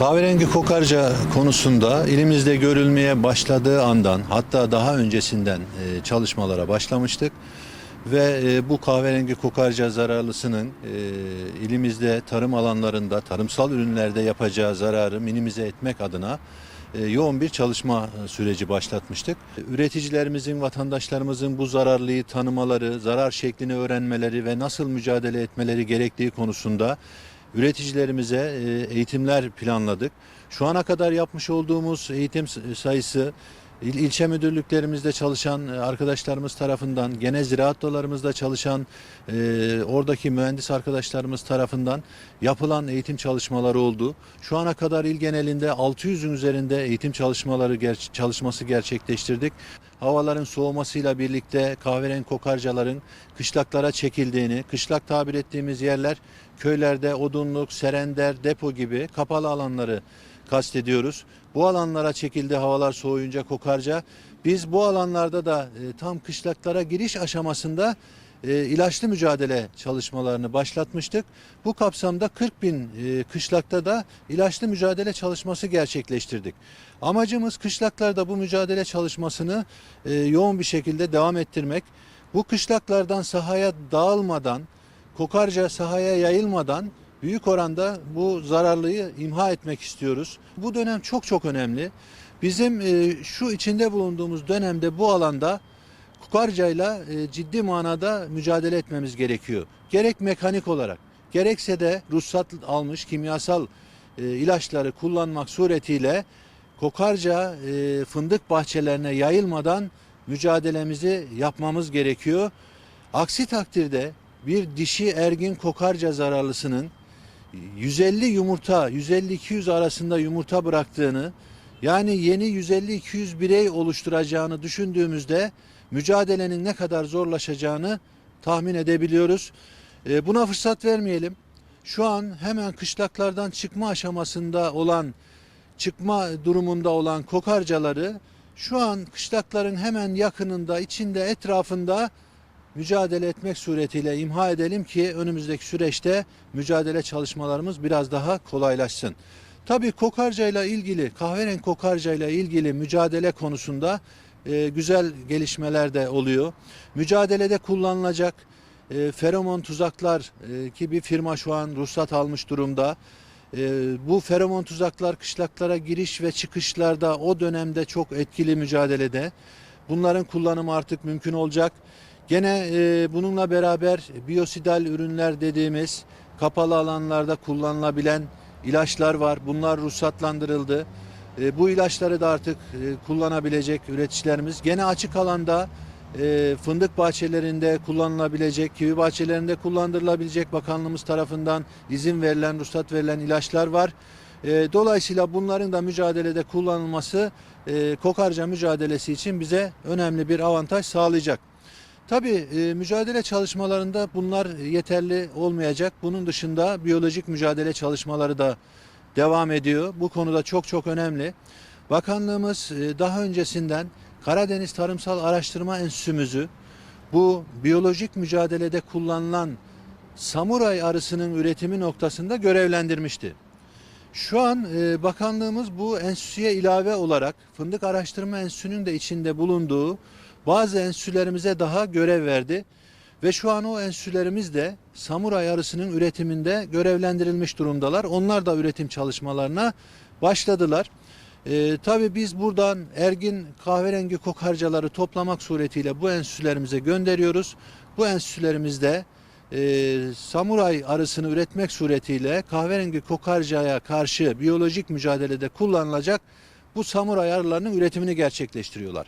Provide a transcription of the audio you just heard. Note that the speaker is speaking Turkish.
Kahverengi kokarca konusunda ilimizde görülmeye başladığı andan hatta daha öncesinden e, çalışmalara başlamıştık. Ve e, bu kahverengi kokarca zararlısının e, ilimizde tarım alanlarında, tarımsal ürünlerde yapacağı zararı minimize etmek adına e, yoğun bir çalışma e, süreci başlatmıştık. Üreticilerimizin, vatandaşlarımızın bu zararlıyı tanımaları, zarar şeklini öğrenmeleri ve nasıl mücadele etmeleri gerektiği konusunda üreticilerimize e, eğitimler planladık. Şu ana kadar yapmış olduğumuz eğitim sayısı İl, ilçe müdürlüklerimizde çalışan e, arkadaşlarımız tarafından, gene ziraat odalarımızda çalışan e, oradaki mühendis arkadaşlarımız tarafından yapılan eğitim çalışmaları oldu. Şu ana kadar il genelinde 600'ün üzerinde eğitim çalışmaları ger- çalışması gerçekleştirdik. Havaların soğumasıyla birlikte kahverengi kokarcaların kışlaklara çekildiğini, kışlak tabir ettiğimiz yerler köylerde odunluk, serender, depo gibi kapalı alanları kastediyoruz. Bu alanlara çekildi havalar soğuyunca kokarca. Biz bu alanlarda da e, tam kışlaklara giriş aşamasında e, ilaçlı mücadele çalışmalarını başlatmıştık. Bu kapsamda 40 bin e, kışlakta da ilaçlı mücadele çalışması gerçekleştirdik. Amacımız kışlaklarda bu mücadele çalışmasını e, yoğun bir şekilde devam ettirmek. Bu kışlaklardan sahaya dağılmadan, kokarca sahaya yayılmadan büyük oranda bu zararlıyı imha etmek istiyoruz. Bu dönem çok çok önemli. Bizim e, şu içinde bulunduğumuz dönemde bu alanda kokarcayla e, ciddi manada mücadele etmemiz gerekiyor. Gerek mekanik olarak gerekse de ruhsat almış kimyasal e, ilaçları kullanmak suretiyle kokarca e, fındık bahçelerine yayılmadan mücadelemizi yapmamız gerekiyor. Aksi takdirde bir dişi ergin kokarca zararlısının 150 yumurta, 150-200 arasında yumurta bıraktığını, yani yeni 150-200 birey oluşturacağını düşündüğümüzde mücadelenin ne kadar zorlaşacağını tahmin edebiliyoruz. E, buna fırsat vermeyelim. Şu an hemen kışlaklardan çıkma aşamasında olan, çıkma durumunda olan kokarcaları şu an kışlakların hemen yakınında, içinde, etrafında mücadele etmek suretiyle imha edelim ki önümüzdeki süreçte mücadele çalışmalarımız biraz daha kolaylaşsın. Tabii kokarcayla ilgili, kahverengi kokarcayla ilgili mücadele konusunda e, güzel gelişmeler de oluyor. Mücadelede kullanılacak e, feromon tuzaklar e, ki bir firma şu an ruhsat almış durumda. E, bu feromon tuzaklar kışlaklara giriş ve çıkışlarda o dönemde çok etkili mücadelede. Bunların kullanımı artık mümkün olacak. Gene bununla beraber biyosidal ürünler dediğimiz kapalı alanlarda kullanılabilen ilaçlar var. Bunlar ruhsatlandırıldı. E, bu ilaçları da artık e, kullanabilecek üreticilerimiz. Gene açık alanda e, fındık bahçelerinde kullanılabilecek, kivi bahçelerinde kullandırılabilecek bakanlığımız tarafından izin verilen, ruhsat verilen ilaçlar var. Dolayısıyla bunların da mücadelede kullanılması e, kokarca mücadelesi için bize önemli bir avantaj sağlayacak. Tabii mücadele çalışmalarında bunlar yeterli olmayacak. Bunun dışında biyolojik mücadele çalışmaları da devam ediyor. Bu konuda çok çok önemli. Bakanlığımız e, daha öncesinden Karadeniz Tarımsal Araştırma Enstitümüzü bu biyolojik mücadelede kullanılan samuray arısının üretimi noktasında görevlendirmişti. Şu an e, bakanlığımız bu enstitüye ilave olarak Fındık Araştırma Enstitüsü'nün de içinde bulunduğu bazı enstitülerimize daha görev verdi. Ve şu an o enstitülerimiz de samuray arısının üretiminde görevlendirilmiş durumdalar. Onlar da üretim çalışmalarına başladılar. Ee, tabii biz buradan ergin kahverengi kokarcaları toplamak suretiyle bu enstitülerimize gönderiyoruz. Bu enstitülerimizde e, samuray arısını üretmek suretiyle kahverengi kokarcaya karşı biyolojik mücadelede kullanılacak bu samuray arılarının üretimini gerçekleştiriyorlar.